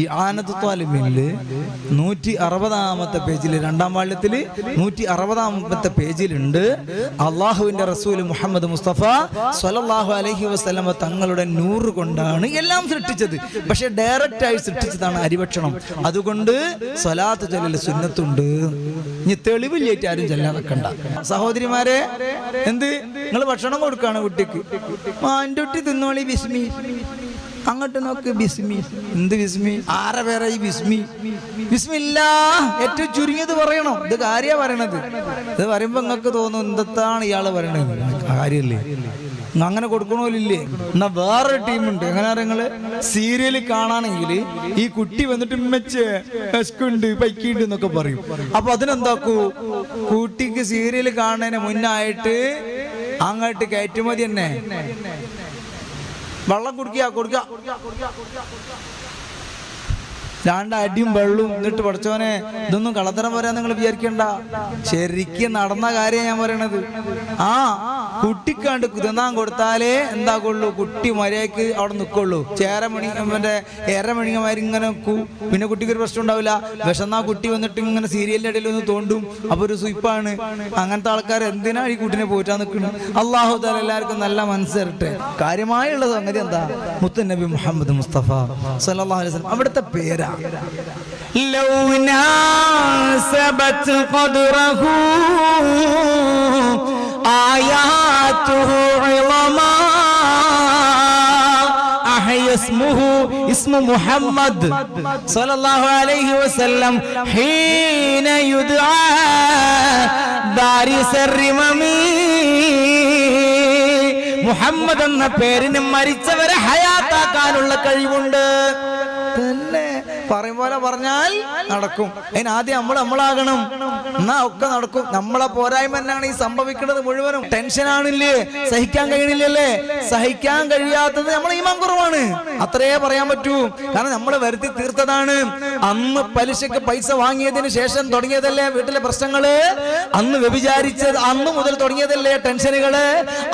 ഈ ആനത്ത് താലിമിൽ നൂറ്റി അറുപതാമത്തെ പേജിൽ രണ്ടാം വാള്യത്തിൽ നൂറ്റി അറുപതാമത്തെ പേജിലുണ്ട്. അള്ളാഹുവിന്റെ റസൂൽ മുഹമ്മദ് മുസ്തഫ സ്വലല്ലാഹു അലഹി വസ്ലമ തങ്ങളുടെ നൂറ് കൊണ്ടാണ് എല്ലാം സൃഷ്ടിച്ചത്. പക്ഷെ ഡയറക്റ്റ് ആയി സൃഷ്ടിച്ചതാണ് അരിഭക്ഷണം. അതുകൊണ്ട് സ്വലാത്ത് ചൊല്ലൽ സുന്നത്തുണ്ട്. ഇനി തെളിവില്ലേറ്റ് ആരും ചെല്ലാൻ വെക്കണ്ട. സഹോദരിമാരെ എന്ത്? നിങ്ങൾ ഭക്ഷണം കൊടുക്കാണ് കുട്ടിക്ക്. മാന്റെ കുട്ടി തിന്നോളി ബിസ്മി അങ്ങോട്ട് നോക്ക് ബിസ്മി. എന്ത് ബിസ്മി? ആരെ പേരാ ഈ ബിസ്മി? ബിസ്മില്ല ഏറ്റവും ചുരുങ്ങിയത് പറയണോ? ഇത് കാര്യ പറയണത്. ഇത് പറയുമ്പോ നിങ്ങൾക്ക് തോന്നും എന്താണ് ഇയാൾ പറയണത്. കാര്യല്ലേ? അങ്ങനെ കൊടുക്കണമില്ലേ എന്നാ വേറൊരു ടീമുണ്ട്. എങ്ങനെ നിങ്ങൾ? സീരിയൽ കാണാണെങ്കിൽ ഈ കുട്ടി വന്നിട്ട് മെച്ചേ ഉണ്ട് പൈക്കുണ്ട് എന്നൊക്കെ പറയും. അപ്പൊ അതിനെന്താക്കൂ? കുട്ടിക്ക് സീരിയൽ കാണുന്നതിന് മുന്നായിട്ട് അങ്ങോട്ട് കയറ്റുമതി തന്നെ വെള്ളം കുടിക്കുക കൊടുക്കുക. രണ്ട് അടിയും വെള്ളവും എന്നിട്ട് പഠിച്ചവനെ ഇതൊന്നും കള്ളത്തരം പറയാൻ നിങ്ങൾ വിചാരിക്കണ്ട. ശരിക്കും നടന്ന കാര്യം ഞാൻ പറയണത്. ആ കുട്ടിക്കാണ്ട് തിന്നാൻ കൊടുത്താലേ എന്താക്കുള്ളൂ കുട്ടി മര്യാദയ്ക്ക് അവിടെ നിൽക്കുള്ളൂ ചേരമണി മറ്റേ ഏരമണിങ്ങമാര് ഇങ്ങനെ പിന്നെ കുട്ടിക്ക് ഒരു പ്രശ്നം ഉണ്ടാവില്ല. വിഷന്നാ കുട്ടി വന്നിട്ട് ഇങ്ങനെ സീരിയലിന്റെ ഇടയിൽ ഒന്ന് തോണ്ടും അപ്പൊ ഒരു സുയിപ്പാണ്. അങ്ങനത്തെ ആൾക്കാർ എന്തിനാ ഈ കുട്ടിനെ പോറ്റാൻ നിൽക്കുന്നത് അള്ളാഹു താല എല്ലാവർക്കും നല്ല മനസ്സരട്ടെ കാര്യമായുള്ള സംഗതി എന്താ? മുത്തനബി മുഹമ്മദ് മുസ്തഫ സല്ലല്ലാഹു അലൈഹി അവിടുത്തെ പേരാ. لو ناسبت قدره آياته عظما أحيا اسمه اسم محمد صلى الله عليه وسلم حين يدعى دارس الرمم മുഹമ്മദ് എന്ന പേരിന് മരിച്ചവരെ ഹയാത്താക്കാനുള്ള കഴിവുണ്ട് തന്നെ പറയും പോലെ പറഞ്ഞാൽ നടക്കും. അതിന് ആദ്യം നമ്മൾ നമ്മളാകണം. എന്നാ ഒക്കെ നടക്കും. നമ്മളെ പോരായ്മ തന്നെയാണ് ഈ സംഭവിക്കുന്നത് മുഴുവനും. ടെൻഷനാണില്ലേ സഹിക്കാൻ കഴിയണില്ലല്ലേ? സഹിക്കാൻ കഴിയാത്തത് നമ്മൾ ഈ കുറവാണ്. അത്രേ പറയാൻ പറ്റൂ. കാരണം നമ്മൾ വരുത്തി തീർത്തതാണ്. അന്ന് പലിശക്ക് പൈസ വാങ്ങിയതിന് ശേഷം തുടങ്ങിയതല്ലേ വീട്ടിലെ പ്രശ്നങ്ങൾ? അന്ന് വ്യഭിചാരിച്ചത് അന്ന് മുതൽ തുടങ്ങിയതല്ലേ ടെൻഷനുകൾ?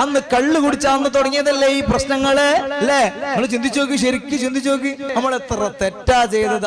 അന്ന് കള്ളു കുടിച്ച അന്ന് തുടങ്ങിയതല്ലേ ഈ പ്രശ്നങ്ങൾ? അല്ലേ? നമ്മൾ ചിന്തിച്ചു നോക്കി ശരിക്കും ചിന്തിച്ചു നോക്കി. നമ്മൾ എത്ര തെറ്റാ ചെയ്തത്.